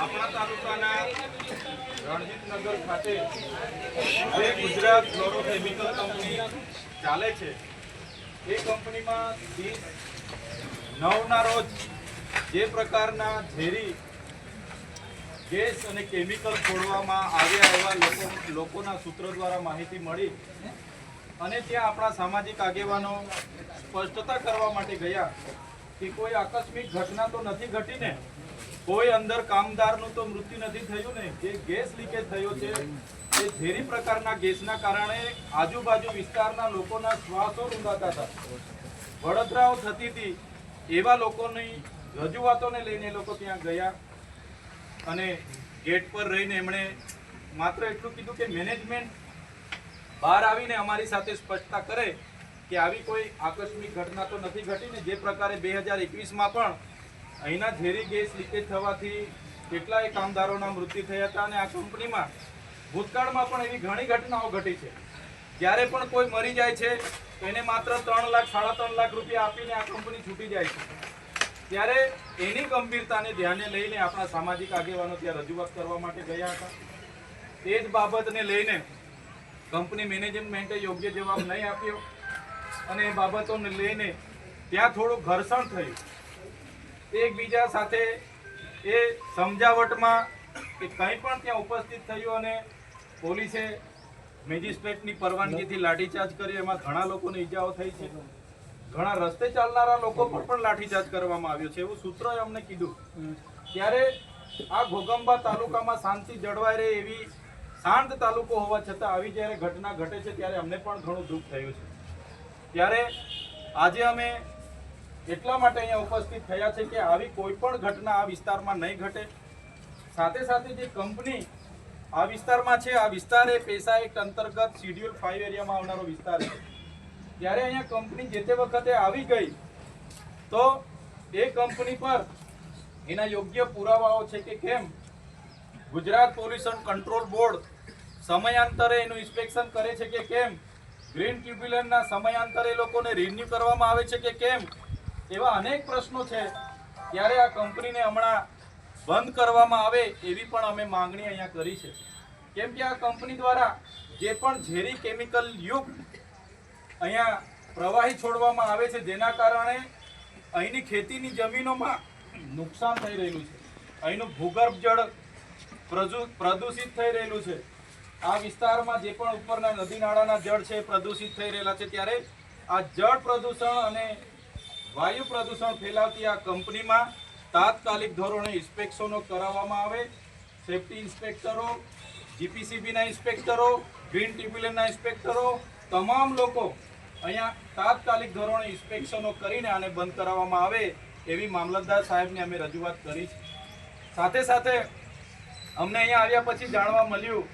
આપણા તાલુકાના રણજીતનગર ખાતે જે ગુજરાત ફ્લોરોકેમિકલ કંપની ચાલે છે, એ કંપનીમાં નવના રોજ જે પ્રકારના ઝેરી ગેસ અને કેમિકલ છોડવામાં આવ્યા એવા લોકો લોકોના સૂત્રો દ્વારા માહિતી મળી અને ત્યાં આપણા સામાજિક આગેવાનો સ્પષ્ટતા કરવા માટે ગયા કે કોઈ આકસ્મિક ઘટના તો નથી ઘટીને, કોઈ અંદર કામદારનું તો મૃત્યુ નથી થયું ને, જે ગેસ લીકેજ થયો છે, એ ઝેરી પ્રકારના ગેસના કારણે આજુબાજુ વિસ્તારના લોકોના શ્વાસો રૂંધાતા હતા. વડોદરાઓ થતી હતી એવા લોકોની રજૂઆતોને લઈને લોકો ત્યાં ગયા. અને ગેટ પર રહીને એમણે માત્ર એટલું કીધું કે મેનેજમેન્ટ બહાર આવીને અમારી સાથે સ્પષ્ટતા કરે કે આવી કોઈ આકસ્મિક ઘટના તો નથી ઘટી ને જે પ્રકારે બે હજાર એકવીસમાં પણ અહીંના ઝેરી ગેસ લીકેજ થવાથી કેટલાય કામદારોના મૃત્યુ થયા હતા અને આ કંપનીમાં ભૂતકાળમાં પણ એવી ઘણી ઘટનાઓ ઘટી છે. જ્યારે પણ કોઈ મરી જાય છે એને માત્ર ત્રણ લાખ, સાડા ત્રણ લાખ રૂપિયા આપીને આ કંપની છૂટી જાય છે. ત્યારે એની ગંભીરતાને ધ્યાને લઈને આપણા સામાજિક આગેવાનો ત્યાં રજૂઆત કરવા માટે ગયા હતા. એ જ બાબતને લઈને કંપની મેનેજમેન્ટે યોગ્ય જવાબ નહીં આપ્યો અને એ બાબતોને લઈને ત્યાં થોડું ઘર્ષણ થયું. એકબીજા સાથે એ સમજાવટમાં કે કંઈ પણ ત્યાં ઉપસ્થિત થયું અને પોલીસે મેજિસ્ટ્રેટની પરવાનગીથી લાઠીચાર્જ કરી, એમાં ઘણા લોકોને ઈજાઓ થઈ છે. ઘણા રસ્તે ચાલનારા લોકો પર પણ લાઠીચાર્જ કરવામાં આવ્યો છે એવું સૂત્રોએ અમને કીધું. ત્યારે આ ઘોગંબા તાલુકામાં શાંતિ જળવાઈ રહે એવી શાંત તાલુકો હોવા છતાં આવી જ્યારે ઘટના ઘટે છે ત્યારે અમને પણ ઘણું દુઃખ થયું છે. ત્યારે આજે અમે એટલા માટે અહીંયા ઉપસ્થિત થયા છે કે આવી કોઈ પણ ઘટના આ વિસ્તારમાં નહીં ઘટે. સાથે સાથે જે કંપની આ વિસ્તારમાં છે આ વિસ્તાર એ પેસા એક્ટ અંતર્ગત શિડ્યુલ ફાઈવ એરિયામાં આવનારો વિસ્તાર છે. ત્યારે અહીંયા કંપની જે તે વખતે આવી ગઈ, તો એ કંપની પર એના યોગ્ય પુરાવાઓ છે કે કેમ? ગુજરાત પોલ્યુશન કંટ્રોલ બોર્ડ સમયાંતરે એનું ઇન્સ્પેક્શન કરે છે કે કેમ? ગ્રીન ટ્રિબ્યુનલના સમયાંતરે લોકોને રિન્યુ કરવામાં આવે છે કે કેમ? એવા અનેક પ્રશ્નો છે. ત્યારે આ કંપનીને હમણાં બંધ કરવામાં આવે એવી પણ અમે માંગણી અહીંયા કરી છે. કેમ કે આ કંપની દ્વારા જે પણ ઝેરી કેમિકલ યુક્ત અહીંયા પ્રવાહી છોડવામાં આવે છે, જેના કારણે અહીંની ખેતીની જમીનોમાં નુકસાન થઈ રહેલું છે. અહીંનું ભૂગર્ભ જળ પ્રદૂષિત થઈ રહેલું છે. આ વિસ્તારમાં જે પણ ઉપરના નદી નાળાના જળ છે પ્રદૂષિત થઈ રહેલા છે. ત્યારે આ જળ પ્રદૂષણ અને વાયુ પ્રદૂષણ ફેલાવતી આ કંપનીમાં તાત્કાલિક ધોરણે ઇન્સ્પેક્શનો કરાવવામાં આવે. સેફટી ઇન્સ્પેક્ટરો, જીપીસીબીના ઇન્સ્પેક્ટરો, ગ્રીન ટ્રિબ્યુનલના ઇન્સ્પેક્ટરો, તમામ લોકો અહીંયા તાત્કાલિક ધોરણે ઇન્સ્પેક્શનો કરીને આને બંધ કરાવવામાં આવે એવી મામલતદાર સાહેબને અમે રજૂઆત કરી સાથે સાથે અમને અહીંયા આવ્યા પછી જાણવા મળ્યું